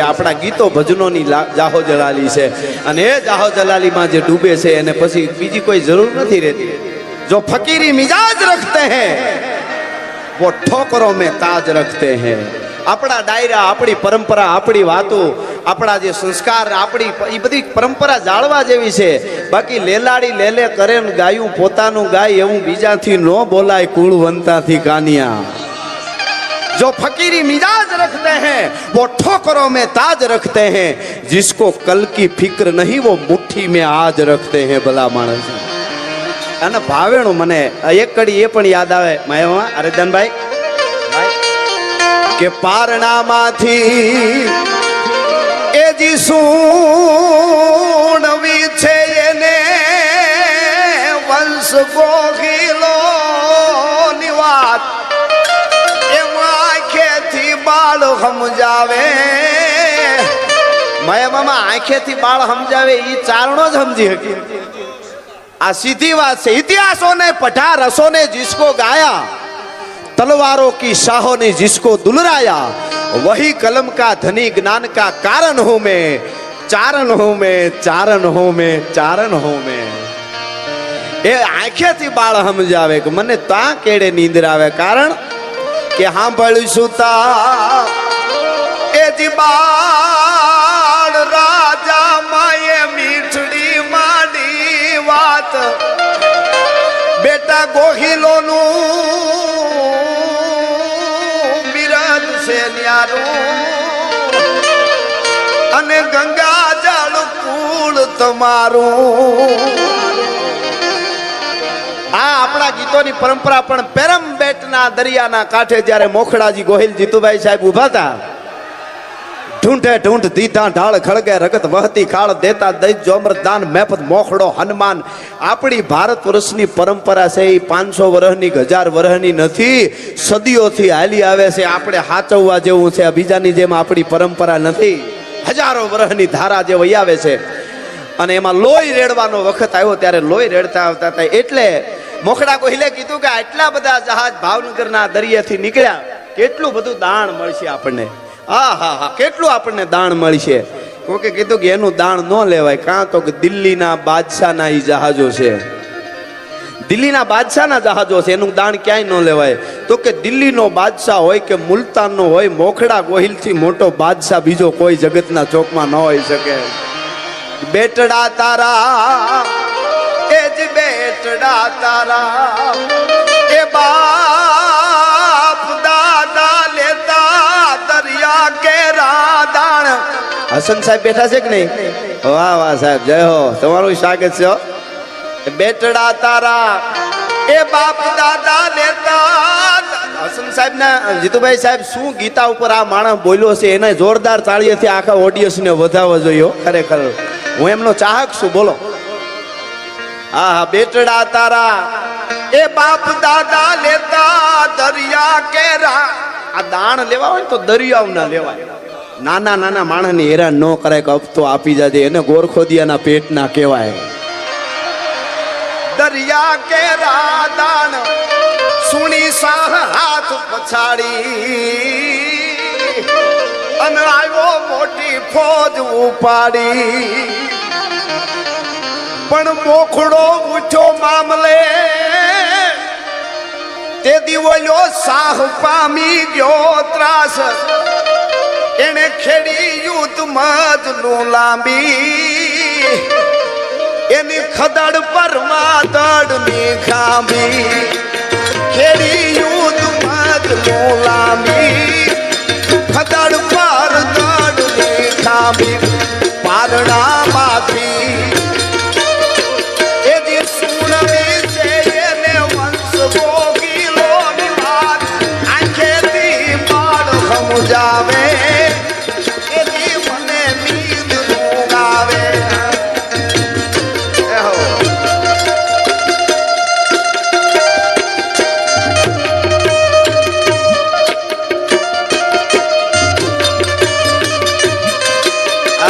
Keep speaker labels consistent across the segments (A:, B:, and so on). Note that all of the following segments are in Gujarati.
A: આપણા ગીતો ભજનોની જાહો જલાલી છે. અને એ જાહો જલાલીમાં જે ડૂબે છે એને પછી બીજી કોઈ જરૂર નથી રહેતી. જો ફકીરી મિજાજ રખતે હૈ વો ઠોકરો મેં તાજ રખતે હૈ. આપણા ડાયરા, આપણી પરંપરા, આપણી વાતો, આપણા જે સંસ્કાર, આપણી એ બધી પરંપરા જાળવા જેવી છે. બાકી લેલાડી લેલે કરે ગાયું, પોતાનું ગાય એવું બીજાથી ન બોલાય કુળવંતાથી કાનિયા. જો ફકીરી મિજાજ રખતે હૈ, વો ઠોકરો મેં તાજ રખતે હૈ, જિસકો કલ કી ફિક્ર નહીં, વો મુઠ્ઠી મેં આજ રખતે હૈ ભલા માણસ. અને ભાવેણું મને, એક કડી એ પણ યાદ આવે. મેં અરે ધનભાઈ કે પારણામાંથી એ જી સૂણવી છે એને વંશ ગોગીલો ની વાત એમાં આંખેથી બાળ સમજાવે. મયમામાં આંખેથી બાળ સમજાવે એ ચારણો જ સમજી હકી આ સીધી વાત છે. ઇતિહાસોને પઠા રસોને જીસકો ગાયા. तलवारों की शाहों ने जिसको दुलराया वही कलम का धनी ज्ञान का कारण हूं मैं चारण हूं मैं चारण हूं मैं ચારણ હું મેં એ આંખેથી બાળ સમજાવે કે મને તા કેડે નીંદર આવે કારણ કે સાંભળ્યું સુતા એ જી બાળ અને ગંગા જળ કુળ તમારું. આ આપણા ગીતોની પરંપરા પણ પેરમ બેટના દરિયાના કાંઠે જ્યારે મોખડાજી ગોહિલ જીતુભાઈ સાહેબ ઊભા હતા ઢૂંઢે ઢૂંઢ દીધા ઢાળ ખળગે રગત વહતી ખાળ દેતા દૈત જોમરદાન મેફત મોખડો હનુમાન. આપણી ભારત વર્ષની પરંપરા છે એ પાંચસો વર્ષની હજાર વર્ષની નથી. સદીઓથી હાલી આવે છે, આપણે હાચવવા જેવું છે, બીજાની જેમ આપણી પરંપરા નથી. હજારો વર્ષની ધારા જે વહી આવે છે. અને એમાં લોહી રેડવાનો વખત આવ્યો ત્યારે લોહી રેડતા આવતા હતા. એટલે મોખડા કોહિલે કીધું કે આટલા બધા જહાજ ભાવનગરના દરિયાથી નીકળ્યા. કેટલું બધું દાણ મળશે આપણને. હા હા હા. કેટલું આપણને દાણ મળશે? કોકે કીધું કે એનું દાણ ન લેવાય. કાં તો કે દિલ્હીના બાદશાહના એ જહાજો છે. દિલ્હીના બાદશાહના જહાજો છે. એનું દાણ ક્યાંય ન લેવાય. તો કે દિલ્હીનો બાદશાહ હોય કે મુલતાનનો હોય, મોખડા ગોહિલથી મોટો બાદશાહ બીજો કોઈ જગતના ચોકમાં ન હોઈ શકે. બેટડા તારા, એ જ બેટડા તારા. એ બાપ રાદાણ હસન સાહેબ બેઠા છે કે નહીં? વાહ વાહ સાહેબ, જય હો. તમારું સ્વાગત છે બેટડા તારા, એ બાપ દાદા લેતા હસન સાહેબ ના, જીતુભાઈ સાહેબ, શું ગીતા ઉપર આ માણસ બોલ્યો છે? એને જોરદાર તાળીએથી આખા ઓડિયન્સ ને વધાવવા જોઈએ ખરેખર. હું એમનો ચાહક છું, બોલો. હા હા, બેટડા તારા, એ બાપ દાદા લેતા દરિયા કેરા. આ દાણ લેવા હોય તો દરિયાઓ ના લેવાય. નાના નાના માણસને હેરાન ન કરાય કે હપ્તો આપી જાજે. એને ગોરખોદિયાના પેટના કહેવાય. દરિયા કે રાદાન સુણી સાહ હાથ પછાડી. અને આવ્યો મોટી ફોજ ઉપાડી. પણ મોખડો ઉઠ્યો મામલે. તે દિવલ્યો સાહ પામી ગયો ત્રાસ. એને ખેડી યુદ્ધ મજલું લાંબી. એની ખદડ પર માદડની ખાંભી. ખેડી જ મજલું લાંબી. ખદડ પર દડની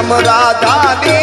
A: શ્યામ રાધાની